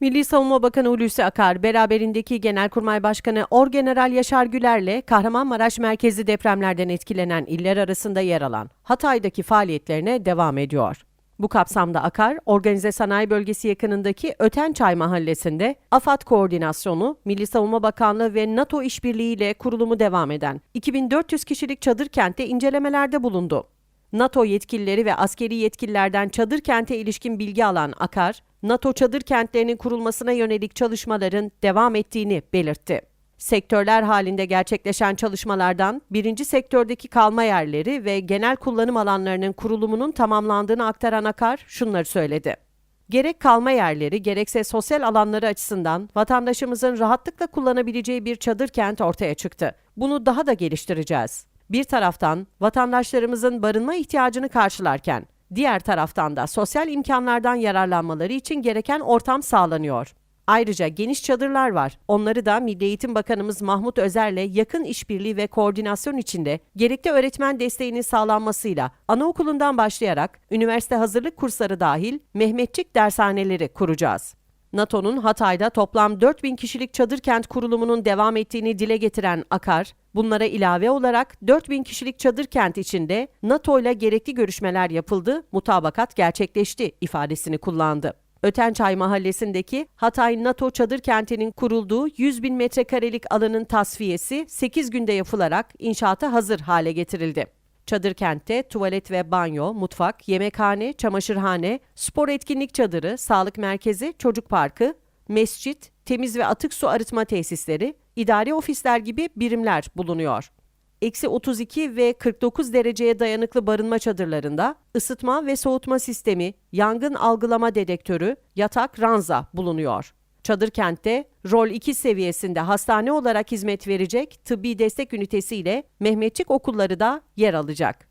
Milli Savunma Bakanı Hulusi Akar, beraberindeki Genelkurmay Başkanı Orgeneral Yaşar Güler'le Kahramanmaraş merkezli depremlerden etkilenen iller arasında yer alan Hatay'daki faaliyetlerine devam ediyor. Bu kapsamda Akar, Organize Sanayi Bölgesi yakınındaki Ötençay Mahallesi'nde AFAD Koordinasyonu, Milli Savunma Bakanlığı ve NATO işbirliğiyle kurulumu devam eden 2400 kişilik çadır kentte incelemelerde bulundu. NATO yetkilileri ve askeri yetkililerden çadır kente ilişkin bilgi alan Akar, NATO çadır kentlerinin kurulmasına yönelik çalışmaların devam ettiğini belirtti. Sektörler halinde gerçekleşen çalışmalardan birinci sektördeki kalma yerleri ve genel kullanım alanlarının kurulumunun tamamlandığını aktaran Akar şunları söyledi. Gerek kalma yerleri gerekse sosyal alanları açısından vatandaşımızın rahatlıkla kullanabileceği bir çadır kent ortaya çıktı. Bunu daha da geliştireceğiz. Bir taraftan vatandaşlarımızın barınma ihtiyacını karşılarken, diğer taraftan da sosyal imkanlardan yararlanmaları için gereken ortam sağlanıyor. Ayrıca geniş çadırlar var. Onları da Milli Eğitim Bakanımız Mahmut Özer'le yakın işbirliği ve koordinasyon içinde gerekli öğretmen desteğinin sağlanmasıyla anaokulundan başlayarak üniversite hazırlık kursları dahil Mehmetçik dershaneleri kuracağız. NATO'nun Hatay'da toplam 4000 kişilik çadır kent kurulumunun devam ettiğini dile getiren Akar, bunlara ilave olarak 4000 kişilik çadır kent içinde NATO ile gerekli görüşmeler yapıldı, mutabakat gerçekleşti ifadesini kullandı. Ötençay mahallesindeki Hatay NATO çadır kentinin kurulduğu 100 bin metrekarelik alanın tasfiyesi 8 günde yapılarak inşaata hazır hale getirildi. Çadır kentte tuvalet ve banyo, mutfak, yemekhane, çamaşırhane, spor etkinlik çadırı, sağlık merkezi, çocuk parkı, mescit, temiz ve atık su arıtma tesisleri, idari ofisler gibi birimler bulunuyor. Eksi 32 ve 49 dereceye dayanıklı barınma çadırlarında ısıtma ve soğutma sistemi, yangın algılama dedektörü, yatak, ranza bulunuyor. Çadır kentte rol 2 seviyesinde hastane olarak hizmet verecek tıbbi destek ünitesi ile Mehmetçik okulları da yer alacak.